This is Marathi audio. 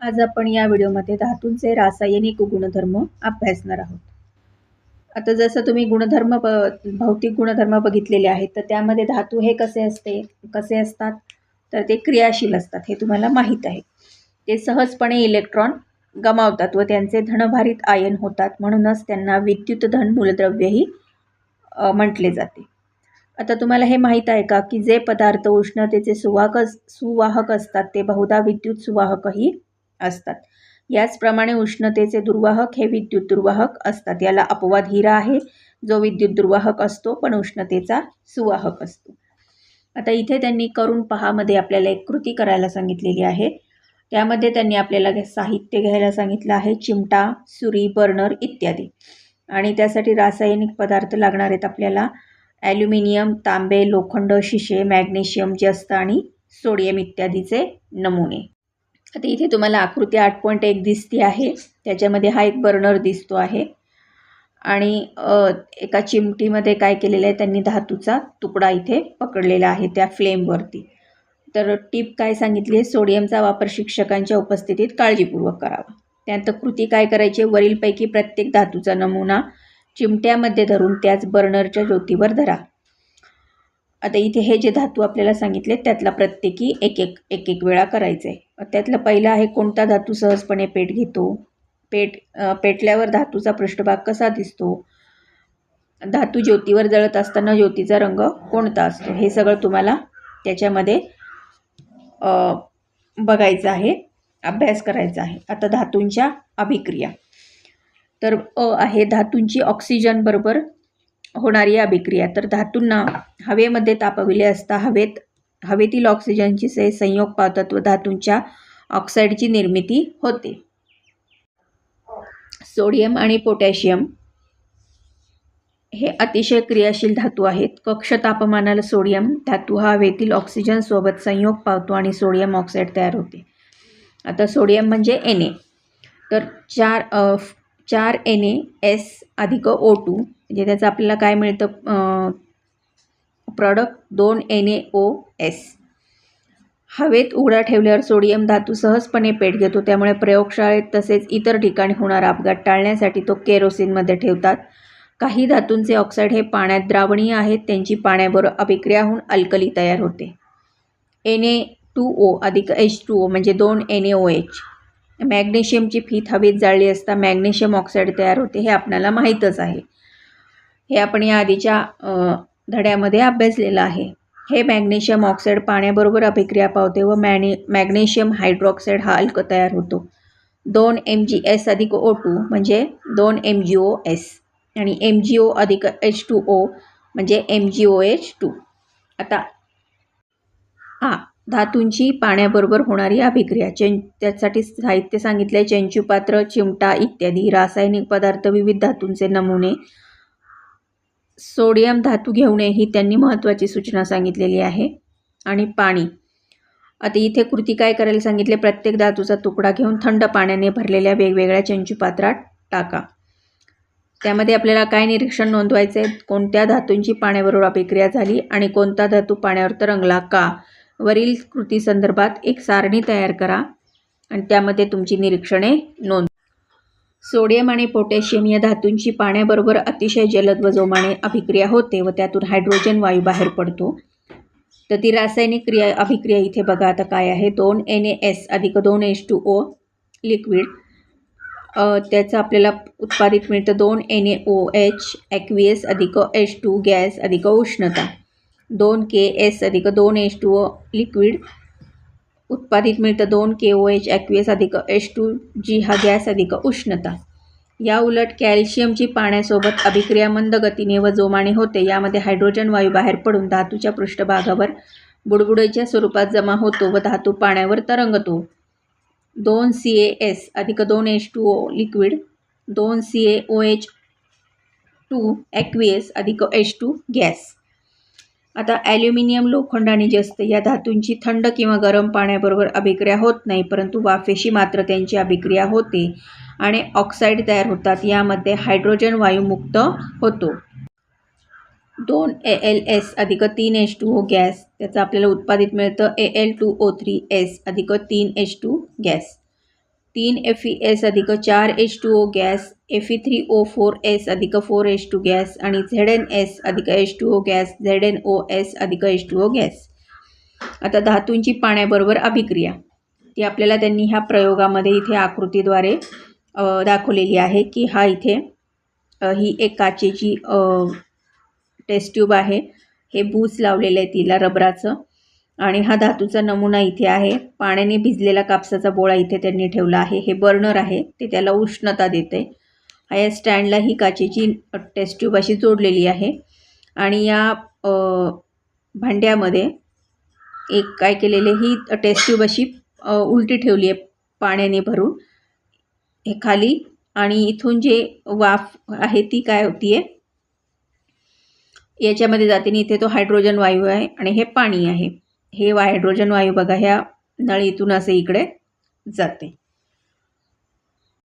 आज आपण या व्हिडिओमध्ये धातूंचे रासायनिक गुणधर्म अभ्यासणार आहोत. आता जसं तुम्ही गुणधर्म ब भौतिक गुणधर्म बघितलेले आहेत तर त्यामध्ये धातू हे कसे असते कसे असतात? तर ते क्रियाशील असतात हे तुम्हाला माहीत आहे. ते सहजपणे इलेक्ट्रॉन गमावतात व त्यांचे धनभारित आयन होतात म्हणूनच त्यांना विद्युत धन मूलद्रव्यही म्हटले जाते. आता तुम्हाला हे माहीत आहे का की जे पदार्थ उष्णतेचे सुवाहक सुवाहक असतात ते बहुधा विद्युत सुवाहकही असतात. याचप्रमाणे उष्णतेचे दुर्वाहक हे विद्युत दुर्वाहक असतात. याला अपवाद हिरा आहे. जो विद्युत दुर्वाहक असतो पण उष्णतेचा सुवाहक असतो. आता इथे त्यांनी करून पहामध्ये आपल्याला एक कृती करायला सांगितलेली आहे. त्यामध्ये त्यांनी आपल्याला साहित्य घ्यायला सांगितलं आहे. चिमटा सुरी बर्नर इत्यादी. आणि त्यासाठी रासायनिक पदार्थ लागणार आहेत आपल्याला. ॲल्युमिनियम तांबे लोखंड शिशे मॅग्नेशियम जस्त आणि सोडियम इत्यादीचे नमुने. आता इथे तुम्हाला आकृती आठ पॉईंट एक दिसते आहे. त्याच्यामध्ये हा एक बर्नर दिसतो आहे. आणि एका चिमटीमध्ये काय केलेलं आहे त्यांनी धातूचा तुकडा इथे पकडलेला आहे त्या फ्लेमवरती तर टीप काय सांगितली आहे सोडियमचा वापर शिक्षकांच्या उपस्थितीत काळजीपूर्वक करावा. त्यानंतर कृती काय करायची आहे? वरीलपैकी प्रत्येक धातूचा नमुना चिमट्यामध्ये धरून त्याच बर्नरच्या ज्योतीवर धरा. आता इथे हे जे धातू आपल्याला सांगितले त्यातला प्रत्येकी एक एक एक एक वेळा करायचं आहे त्यातलं पहिलं आहे कोणता धातू सहजपणे पेट घेतो? पेट पेटल्यावर धातूचा पृष्ठभाग कसा दिसतो? धातू ज्योतीवर जळत असताना ज्योतीचा रंग कोणता असतो? हे सगळं तुम्हाला त्याच्यामध्ये बघायचं आहे अभ्यास करायचा आहे. आता धातूंच्या अभिक्रिया. तर अ आहे धातूंची ऑक्सिजन बरोबर होणारी अभिक्रिया. तर धातूंना हवेमध्ये तापविले असता हवेत हवेतील ऑक्सिजनची से संयोग पावतात व धातूंच्या ऑक्साईडची निर्मिती होते. सोडियम आणि पोटॅशियम हे अतिशय क्रियाशील धातू आहेत. कक्ष तापमानाला सोडियम धातू हा हवेतील ऑक्सिजनसोबत संयोग पावतो आणि सोडियम ऑक्साईड तयार होते. आता सोडियम म्हणजे एन ए तर चार चार एन ए एस अधिक ओ टू म्हणजे त्याचं आपल्याला काय मिळतं? प्रॉडक्ट दोन एन ए ओ एस. हवेत उघडा ठेवल्यावर सोडियम धातू सहजपणे पेट घेतो त्यामुळे प्रयोगशाळेत तसेच इतर ठिकाणी होणारा अपघात टाळण्यासाठी तो केरोसिनमध्ये ठेवतात. काही धातूंचे ऑक्साईड हे पाण्यात द्रावणीय आहेत त्यांची पाण्याबरोबर अभिक्रिया होऊन अल्कली तयार होते. एन ए टू ओ अधिक एच टू ओ म्हणजे दोन एन ए ओ एच. मॅग्नेशियमची फीत हवेत जाळली असता मॅग्नेशियम ऑक्साईड तयार होते हे आपल्याला माहीतच आहे. हे आपण या आधीच्या धड्यामध्ये अभ्यासलेलं आहे. हे मॅग्नेशियम ऑक्साईड पाण्याबरोबर अभिक्रिया पावते व मॅने मॅग्नेशियम हायड्रॉक्साईड हा अल्क तयार होतो. दोन एम जी एस अधिक ओ टू म्हणजे दोन एम जी ओ एस आणि एम जी ओ अधिक एच टू ओ म्हणजे M G O H two. आता हां धातूंची पाण्याबरोबर होणारी अभिक्रिया चें त्यासाठी साहित्य सांगितले चेंचूपात्र चिमटा इत्यादी रासायनिक पदार्थ विविध धातूंचे नमुने सोडियम धातू घेऊ नये ही त्यांनी महत्त्वाची सूचना सांगितलेली आहे. आणि पाणी. आता इथे कृती काय करायला सांगितले? प्रत्येक धातूचा तुकडा घेऊन थंड पाण्याने भरलेल्या वेगवेगळ्या चंचूपात्रात टाका. त्यामध्ये आपल्याला काय निरीक्षण नोंदवायचे आहे कोणत्या धातूंची पाण्याबरोबर अभिक्रिया झाली आणि कोणता धातू पाण्यावर तरंगला का? वरील कृती संदर्भात एक सारणी तयार करा आणि त्यामध्ये तुमची निरीक्षणे नोंद सोडियम आणि पोटॅशियम या धातूंची पाण्याबरोबर अतिशय जलद व जोमाने अभिक्रिया होते व त्यातून हायड्रोजन वायू बाहेर पडतो. तर ती रासायनिक क्रिया अभिक्रिया इथे बघा आता काय आहे. दोन एन ए एस अधिक दोन एच टू ओ लिक्विड त्याचं आपल्याला उत्पादित मिळतं दोन एन ए ओ एच ॲक्विएस अधिक एच टू गॅस अधिक उष्णता. दोन के एस अधिक दोन एच टू ओ लिक्विड उत्पादित मिळतं. दोन के ओ एच ॲक्वियस अधिक एच टू जी हा गॅस अधिक उष्णता. या उलट कॅल्शियमची पाण्यासोबत अभिक्रिया मंद गतीने व जोमाने होते. यामध्ये हायड्रोजन वायू बाहेर पडून धातूच्या पृष्ठभागावर बुडबुडेच्या स्वरूपात जमा होतो व धातू पाण्यावर तरंगतो. दोन सी ए एस अधिक दोन एच टू ओ लिक्विड दोन C A O H two aqueous अधिक एच टू गॅस. आता ॲल्युमिनियम लोखंड आणि जस्त या धातूंची थंड किंवा गरम पाण्याबरोबर अभिक्रिया होत नाही परंतु वाफेशी मात्र त्यांची अभिक्रिया होते आणि ऑक्साईड तयार होतात. यामध्ये हायड्रोजन वायुमुक्त होतो. दोन ए एल एस अधिक तीन एच टू ओ गॅस त्याचं आपल्याला उत्पादित मिळतं A L two O three S अधिक तीन एच टू गॅस. तीन एफ ई एस अधिक चार H two O gas F E three O four S अधिक फोर एच टू गॅस आणि झेड एन एस अधिक H two O gas Z N O S अधिक एच टू ओ गॅस. आता धातूंची पाण्याबरोबर अभिक्रिया. ती आपल्याला त्यांनी ह्या प्रयोगामध्ये इथे आकृतीद्वारे दाखवलेली आहे की हा इथे ही एक काचेची टेस्ट ट्यूब आहे. हे बूस लावलेलं आहे तिला रबराचं. आणि हा धातूचा नमुना इथे आहे. पाण्याने भिजलेला कापसाचा बोळा इथे त्यांनी ठेवला आहे. हे बर्नर आहे. ते त्याला उष्णता देते. या स्टँडला ही काचेची टेस्ट ट्यूब अशी जोडलेली आहे. आणि या भांड्यामध्ये एक काय केलेले ही टेस्ट ट्यूब अशी उलटी ठेवली आहे पाण्याने भरून. हे खाली आणि इथून जे वाफ आहे ती काय होती आहे याच्यामध्ये जाते आणि इथे तो हायड्रोजन वायू आहे आणि हे पाणी आहे. हे हायड्रोजन वायू बघा ह्या नळीतून असे इकडे जाते.